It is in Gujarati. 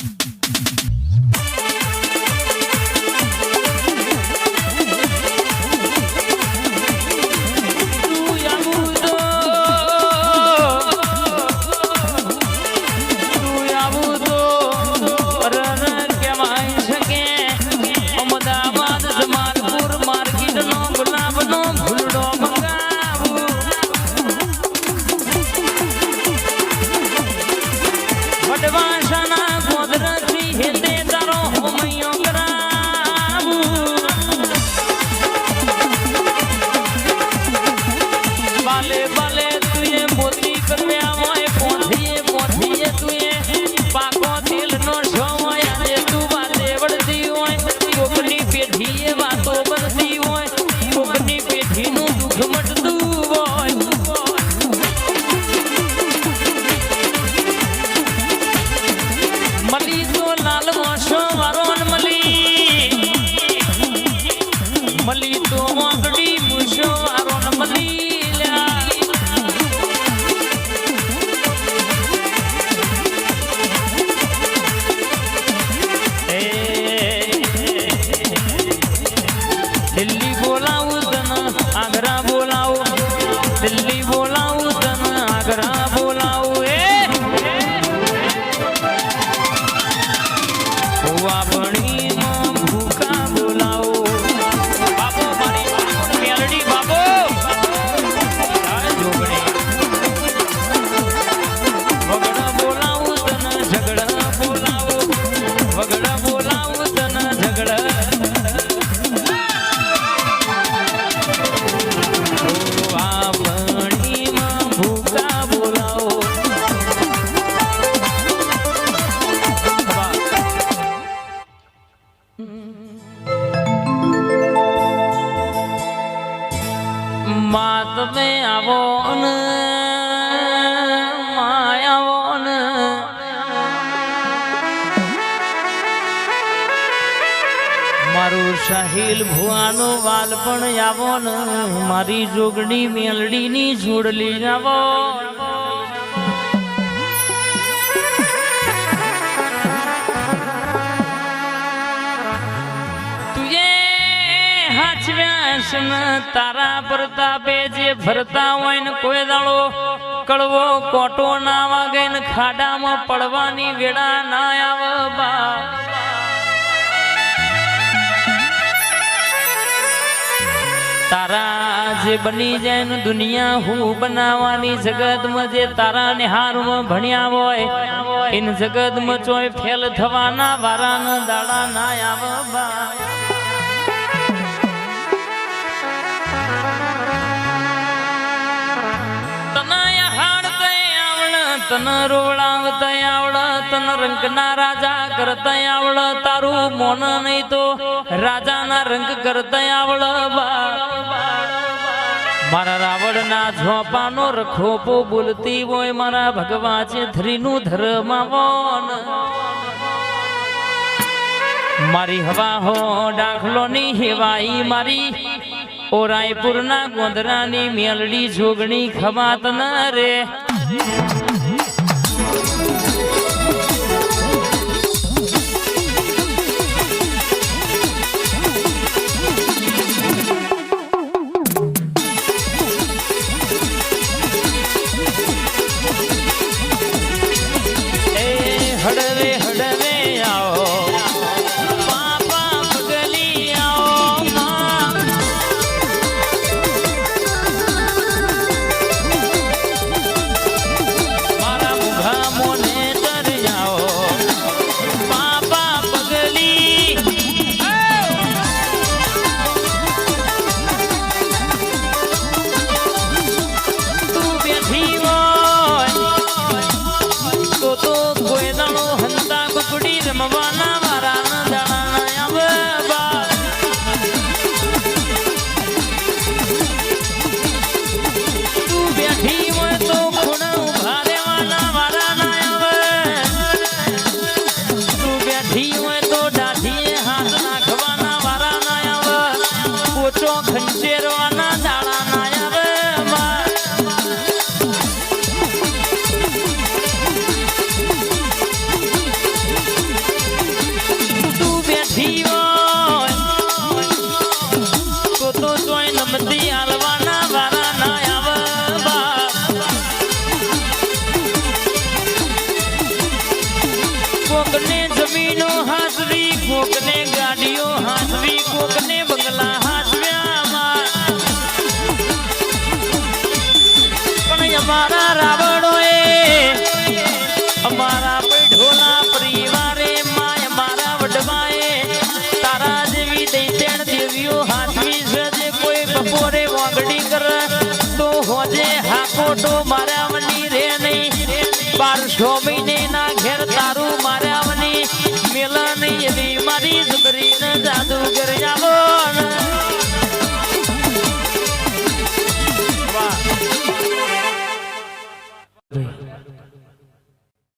Mm-hmm. મલી તો મોગડી મુશો ન મલી. માં તમે આવો ને આવો ને મારું સાહિલ ભુવાનો વાલ પણ આવો ને મારી જોગણી મેલડીની જોડલી આવો તારા પ્રતાપે જે ફરતા હોય ને કોઈ દાડો કડવો કોટો ના વાગે ને ખાડામાં પડવાની વેળા ના આવે બા. તારા જે બની જાય ને દુનિયા હું બનાવવાની જગતમાં જે તારા ને હારમાં ભણ્યા હોય ઇન જગતમાં ચોય ફેલ થવાના વારાના દાડા ના આવે બા. તન રોવડાવતય આવડ તન રંગના રાજા કરતા આવડ તારું મોન નહીં તો રાજાના રંગ કરતા આવડ મારા રાવણના ઝોપાનો રખોપો બોલતી હોય, મારા ભગવા છે ધરીનું ધર્માવન મારી હવા હો દાખલોની હેવાઈ, મારી ઓ રાયપુરના ગોંદરાની મેલડી જોગણી ખવાત ન રે. તો કોઈ દાણો હંતા કુકડી રમવાના મારા ન દાણા આવવા તું બેઠી હોય તો ખૂણા ઊભા રહેવાના મારા ના આવે તું બેઠી હોય તો દાઢીએ હાથ નાખવાના મારા ના આવે પોચો કોકને જમીનો હાસવી કોકને ગાડીઓ હાસવી કોકને બંગલા હાસવ્યા પણ અમારા રાવ છોકરી ને જાદુ કર્યા